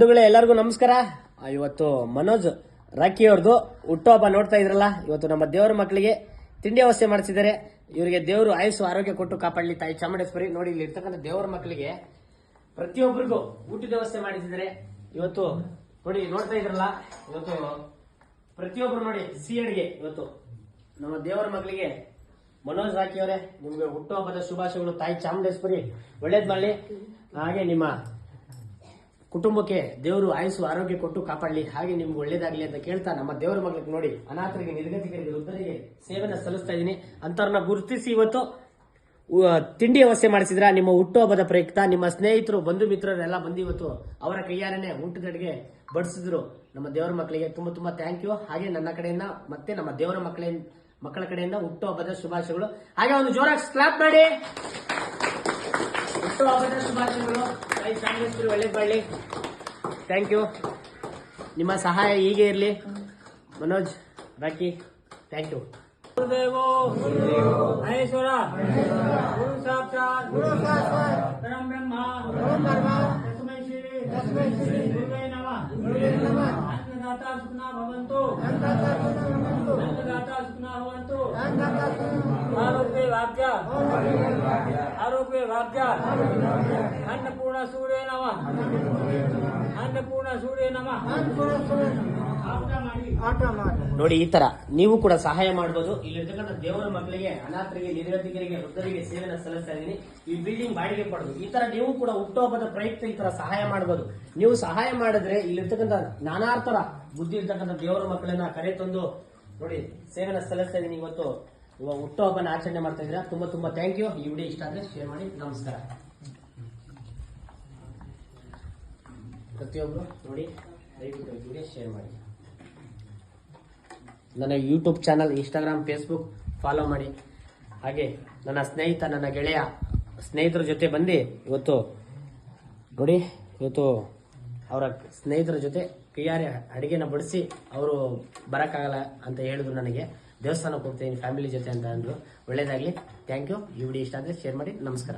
ಬಂಧುಗಳೇ, ಎಲ್ಲರಿಗೂ ನಮಸ್ಕಾರ. ಇವತ್ತು ಮನೋಜ್ ರಾಖಿ ಅವ್ರದ್ದು ಹುಟ್ಟುಹಬ್ಬ ನೋಡ್ತಾ ಇದ್ರಲ್ಲ, ಇವತ್ತು ನಮ್ಮ ದೇವರ ಮಕ್ಕಳಿಗೆ ತಿಂಡಿ ವ್ಯವಸ್ಥೆ ಮಾಡಿಸಿದ್ದಾರೆ. ಇವರಿಗೆ ದೇವರು ಆಯುಸು, ಆರೋಗ್ಯ ಕೊಟ್ಟು ಕಾಪಾಡಲಿ, ತಾಯಿ ಚಾಮುಂಡೇಶ್ವರಿ. ನೋಡಿ, ಇಲ್ಲಿ ಇರ್ತಕ್ಕಂಥ ದೇವರ ಮಕ್ಕಳಿಗೆ ಪ್ರತಿಯೊಬ್ಬರಿಗೂ ಊಟದ ವ್ಯವಸ್ಥೆ ಮಾಡಿಸಿದ್ದಾರೆ. ಇವತ್ತು, ನೋಡಿ, ನೋಡ್ತಾ ಇದ್ರಲ್ಲ, ಇವತ್ತು ಪ್ರತಿಯೊಬ್ಬರು ನೋಡಿ ಸಿ ಅಡಿಗೆ ಇವತ್ತು ನಮ್ಮ ದೇವರ ಮಕ್ಕಳಿಗೆ ಮನೋಜ್ ರಾಖಿ ಅವರೇ, ನಿಮ್ಗೆ ಹುಟ್ಟುಹಬ್ಬದ ಶುಭಾಶಯಗಳು. ತಾಯಿ ಚಾಮುಂಡೇಶ್ವರಿ, ಒಳ್ಳೇದ್ ಮಾಡಲಿ. ಹಾಗೆ ನಿಮ್ಮ ಕುಟುಂಬಕ್ಕೆ ದೇವರು ಆಯಸ್ಸು, ಆರೋಗ್ಯ ಕೊಟ್ಟು ಕಾಪಾಡಲಿ, ಹಾಗೆ ನಿಮ್ಗೆ ಒಳ್ಳೇದಾಗಲಿ ಅಂತ ಕೇಳ್ತಾ ನಮ್ಮ ದೇವರ ಮಗಳಿಗೆ ನೋಡಿ ಅನಾಥರಿಗೆ, ನಿರ್ಗತಿಕರಿಗೆ, ವೃದ್ಧರಿಗೆ ಸೇವೆನ ಸಲ್ಲಿಸ್ತಾ ಇದ್ದೀನಿ ಅಂತವ್ರನ್ನ ಗುರುತಿಸಿ ಇವತ್ತು ತಿಂಡಿ ವ್ಯವಸ್ಥೆ ಮಾಡಿಸಿದ್ರ, ನಿಮ್ಮ ಹುಟ್ಟುಹಬ್ಬದ ಪ್ರಯುಕ್ತ, ನಿಮ್ಮ ಸ್ನೇಹಿತರು, ಬಂಧು ಮಿತ್ರರೆಲ್ಲ ಬಂದು ಇವತ್ತು ಅವರ ಕೈಯಾರನೆ ಊಟದಡಿಗೆ ಬಡಿಸಿದ್ರು. ನಮ್ಮ ದೇವರ ಮಕ್ಕಳಿಗೆ ತುಂಬಾ ತುಂಬಾ ಥ್ಯಾಂಕ್ ಯು ಹಾಗೆ ನನ್ನ ಕಡೆಯಿಂದ ಮತ್ತೆ ನಮ್ಮ ದೇವರ ಮಕ್ಕಳ ಮಕ್ಕಳ ಕಡೆಯಿಂದ ಹುಟ್ಟುಹಬ್ಬದ ಶುಭಾಶಯಗಳು. ಹಾಗೆ ಒಂದು ಜೋರಾಗಿ ಸ್ಲಾಪ್ ಮಾಡಿ. ಹುಟ್ಟುಹಬ್ಬದ ಶುಭಾಶಯಗಳು. ಮಾಡಲಿ ಥ್ಯಾಂಕ್ ಯು ನಿಮ್ಮ ಸಹಾಯ ಹೀಗೆ ಇರಲಿ. ಮನೋಜ್ ಬಾಕಿ ಥ್ಯಾಂಕ್ ಯು ಗುರುದೇವೋ ಮಹೇಶ್ವರ. ಗುರು ಸಾಕ್ಷಾತ್. ಪರಂ ಬ್ರಹ್ಮ ತಸ್ಮೈ ಶ್ರೀ ಗುರುವೇ ನಮಃ. ಅನ್ನದಾತ ಸುಖನಾ ಭವಂತು. ಅನ್ನದಾತ ಸುಖನಾ ಭವಂತು. ಆರೋಗ್ಯ ವಾಕ್ಯ ಆರೋಗ್ಯ ಭಾಗ್ಯ ಅನ್ನಪೂರ್ಣ ಸೂರ್ಯ ನಮಃ ಅನ್ನಪೂರ್ಣ ಸೂರ್ಯ ನಮಃ. ಆಟ ಮಾಡಿ. ನೋಡಿ ಈ ತರ ನೀವು ಕೂಡ ಸಹಾಯ ಮಾಡಬಹುದು ಇಲ್ಲಿರ್ತಕ್ಕಂಥ ದೇವರ ಮಕ್ಕಳಿಗೆ ಅನಾಥರಿಗೆ ನಿರ್ಗತಿಕರಿಗೆ ವೃದ್ಧರಿಗೆ ಸೇವೆನ ಸಲ್ಲಿಸ್ತಾ ಇದ್ದೀನಿ. ಈ ಬಿಲ್ಡಿಂಗ್ ಬಾಡಿಗೆ ಪಡೆದು ಈ ತರ ನೀವು ಕೂಡ ಹುಟ್ಟುಹಬ್ಬದ ಪ್ರಯತ್ನ ಈ ತರ ಸಹಾಯ ಮಾಡಬಹುದು ನೀವು ಸಹಾಯ ಮಾಡಿದ್ರೆ ಇಲ್ಲಿರ್ತಕ್ಕಂಥ ನಾನಾ ತರ ಬುದ್ಧಿ ಇರ್ತಕ್ಕಂಥ ದೇವರ ಮಕ್ಕಳನ್ನ ಕರೆ ತಂದು ನೋಡಿ ಸೇವೆನ ಸಲ್ಲಿಸ್ತಾ ಇದ್ದೀನಿ. ಇವತ್ತು ಇವಾಗ ಹುಟ್ಟುಹಬ್ಬನ ಆಚರಣೆ ಮಾಡ್ತಾ ಇದ್ದೀರಾ. ತುಂಬಾ ತುಂಬಾ ಥ್ಯಾಂಕ್ ಯು ಈ ವಿಡಿಯೋ ಇಷ್ಟ ಆದ್ರೆ ಶೇರ್ ಮಾಡಿ. ನಮಸ್ಕಾರ. ಪ್ರತಿಯೊಬ್ರು ನೋಡಿ, ದಯವಿಟ್ಟು ಶೇರ್ ಮಾಡಿ. ನನ್ನ YouTube channel Instagram Facebook follow ಮಾಡಿ. ಹಾಗೆ ನನ್ನ ಸ್ನೇಹಿತ, ನನ್ನ ಗೆಳೆಯ, ಸ್ನೇಹಿತರ ಜೊತೆ ಬಂದು ಇವತ್ತು ನೋಡಿ, ಇವತ್ತು ಅವರ ಸ್ನೇಹಿತರ ಜೊತೆ ಕೈಯಾರೆ ಅಡಿಗೆನ ಬಡಿಸಿ ಅವರು ಬರೋಕ್ಕಾಗಲ್ಲ ಅಂತ ಹೇಳಿದ್ರು ನನಗೆ. ದೇವಸ್ಥಾನಕ್ಕೆ ಹೋಗ್ತೀನಿ ಫ್ಯಾಮಿಲಿ ಜೊತೆ ಅಂತ ಅಂದರು. ಒಳ್ಳೆಯದಾಗಲಿ ಥ್ಯಾಂಕ್ ಯು ಈ ವಿಡಿಯೋ ಇಷ್ಟ ಅಂದರೆ ಶೇರ್ ಮಾಡಿ. ನಮಸ್ಕಾರ.